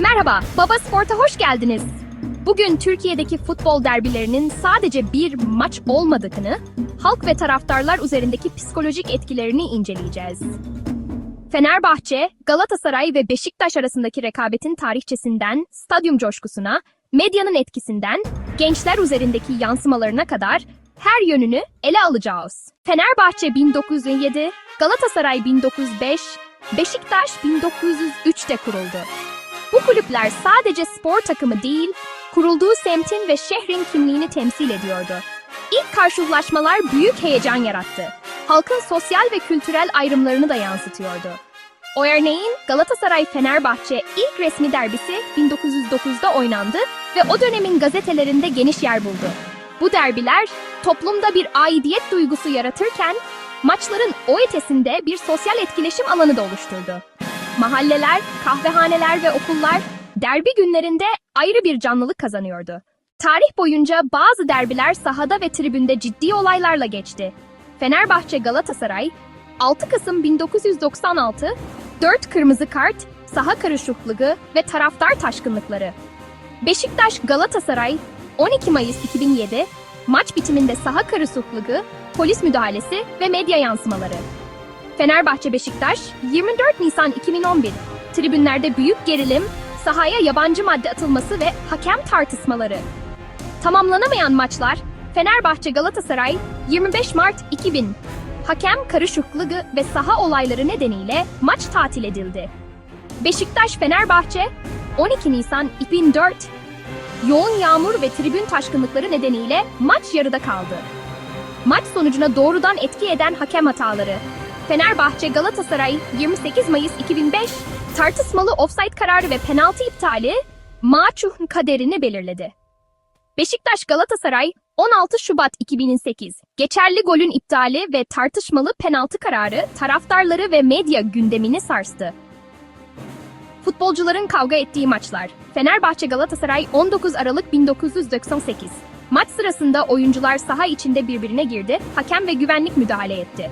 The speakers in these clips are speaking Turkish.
Merhaba, Baba Sport'a hoş geldiniz. Bugün Türkiye'deki futbol derbilerinin sadece bir maç olmadığını, halk ve taraftarlar üzerindeki psikolojik etkilerini inceleyeceğiz. Fenerbahçe, Galatasaray ve Beşiktaş arasındaki rekabetin tarihçesinden stadyum coşkusuna, medyanın etkisinden, gençler üzerindeki yansımalarına kadar her yönünü ele alacağız. Fenerbahçe 1907, Galatasaray 1905, Beşiktaş 1903'te kuruldu. Bu kulüpler sadece spor takımı değil, kurulduğu semtin ve şehrin kimliğini temsil ediyordu. İlk karşılaşmalar büyük heyecan yarattı. Halkın sosyal ve kültürel ayrımlarını da yansıtıyordu. O örneğin Galatasaray-Fenerbahçe ilk resmi derbisi 1909'da oynandı ve o dönemin gazetelerinde geniş yer buldu. Bu derbiler toplumda bir aidiyet duygusu yaratırken maçların o ötesinde bir sosyal etkileşim alanı da oluşturdu. Mahalleler, kahvehaneler ve okullar derbi günlerinde ayrı bir canlılık kazanıyordu. Tarih boyunca bazı derbiler sahada ve tribünde ciddi olaylarla geçti. Fenerbahçe Galatasaray 6 Kasım 1996 4 kırmızı kart, saha karışıklığı ve taraftar taşkınlıkları. Beşiktaş Galatasaray 12 Mayıs 2007 maç bitiminde saha karışıklığı, polis müdahalesi ve medya yansımaları. Fenerbahçe Beşiktaş 24 Nisan 2011 tribünlerde büyük gerilim, sahaya yabancı madde atılması ve hakem tartışmaları. Tamamlanamayan maçlar Fenerbahçe Galatasaray 25 Mart 2000 hakem karışıklığı ve saha olayları nedeniyle maç tatil edildi. Beşiktaş Fenerbahçe 12 Nisan 2004 yoğun yağmur ve tribün taşkınlıkları nedeniyle maç yarıda kaldı. Maç sonucuna doğrudan etki eden hakem hataları. Fenerbahçe Galatasaray 28 Mayıs 2005 tartışmalı offside kararı ve penaltı iptali maçuhun kaderini belirledi. Beşiktaş Galatasaray 16 Şubat 2008 geçerli golün iptali ve tartışmalı penaltı kararı taraftarları ve medya gündemini sarstı. Futbolcuların kavga ettiği maçlar. Fenerbahçe Galatasaray 19 Aralık 1998. Maç sırasında oyuncular saha içinde birbirine girdi, hakem ve güvenlik müdahale etti.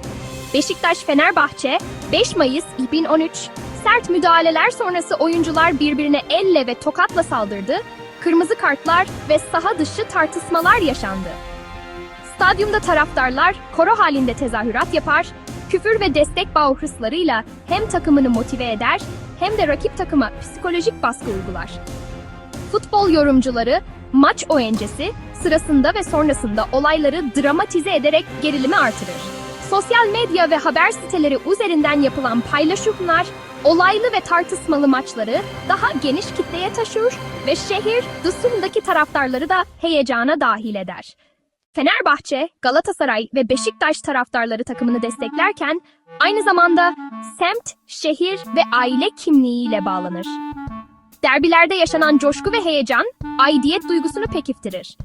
Beşiktaş Fenerbahçe 5 Mayıs 2013 sert müdahaleler sonrası oyuncular birbirine elle ve tokatla saldırdı, kırmızı kartlar ve saha dışı tartışmalar yaşandı. Stadyumda taraftarlar koro halinde tezahürat yapar, küfür ve destek bağı hırslarıyla hem takımını motive eder hem de rakip takıma psikolojik baskı uygular. Futbol yorumcuları maç öncesi, sırasında ve sonrasında olayları dramatize ederek gerilimi artırır. Sosyal medya ve haber siteleri üzerinden yapılan paylaşımlar olaylı ve tartışmalı maçları daha geniş kitleye taşır ve şehir dışındaki taraftarları da heyecana dahil eder. Fenerbahçe, Galatasaray ve Beşiktaş taraftarları takımını desteklerken aynı zamanda semt, şehir ve aile kimliğiyle bağlanır. Derbilerde yaşanan coşku ve heyecan aidiyet duygusunu pekiftirir.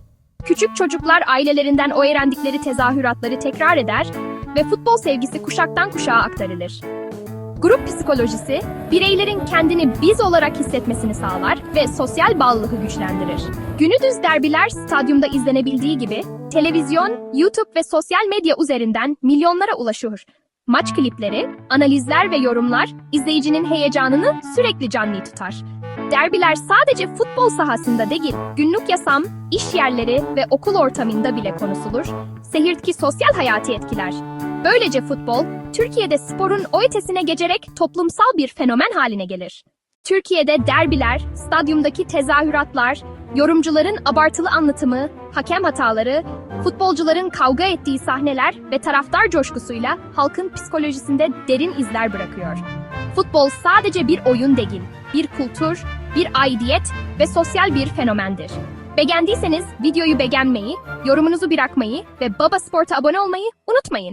Küçük çocuklar ailelerinden o öğrendikleri tezahüratları tekrar eder ve futbol sevgisi kuşaktan kuşağa aktarılır. Grup psikolojisi, bireylerin kendini biz olarak hissetmesini sağlar ve sosyal bağlılığı güçlendirir. Günüdüz derbiler stadyumda izlenebildiği gibi, televizyon, YouTube ve sosyal medya üzerinden milyonlara ulaşıyor. Maç klipleri, analizler ve yorumlar izleyicinin heyecanını sürekli canlı tutar. Derbiler sadece futbol sahasında değil, günlük yaşam, iş yerleri ve okul ortamında bile konuşulur. Seyirtki sosyal hayatı etkiler. Böylece futbol, Türkiye'de sporun o ötesine geçerek toplumsal bir fenomen haline gelir. Türkiye'de derbiler, stadyumdaki tezahüratlar, yorumcuların abartılı anlatımı, hakem hataları, futbolcuların kavga ettiği sahneler ve taraftar coşkusuyla halkın psikolojisinde derin izler bırakıyor. Futbol sadece bir oyun değil, bir kültür, bir aidiyet ve sosyal bir fenomendir. Beğendiyseniz videoyu beğenmeyi, yorumunuzu bırakmayı ve Baba Sport'a abone olmayı unutmayın.